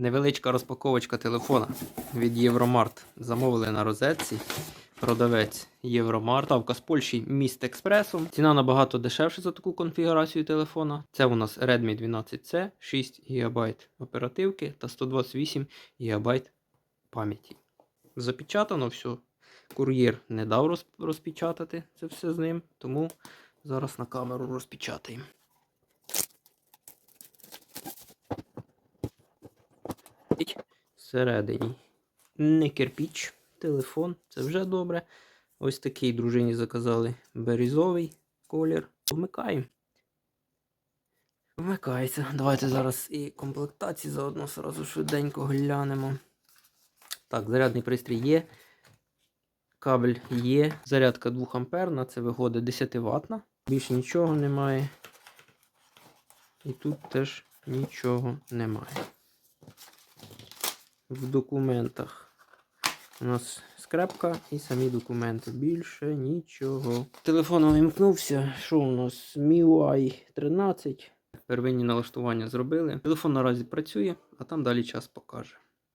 Невеличка розпаковочка телефона від Євромарт. Замовили на розетці. Продавець Євромарт. Ставка з Польщі міст експресом. Ціна набагато дешевша за таку конфігурацію телефона. Це у нас Redmi 12C, 6 ГБ оперативки та 128 ГБ пам'яті. Запечатано все. Кур'єр не дав розпечатати це все з ним, тому зараз на камеру розпечатаємо. Всередині. Не кирпіч, телефон, це вже добре. Ось такий дружині заказали берізовий колір. Вмикаємо. Вмикається. Давайте зараз і комплектації заодно сразу швиденько глянемо. Так, зарядний пристрій є. Кабель є. Зарядка 2 амперна, це виходить 10 ватна. Більше нічого немає. І тут теж нічого немає. В документах у нас скрепка і самі документи. Більше нічого. Телефон увімкнувся. Що у нас? MIUI 13. Первинні налаштування зробили. Телефон наразі працює, а там далі час покаже.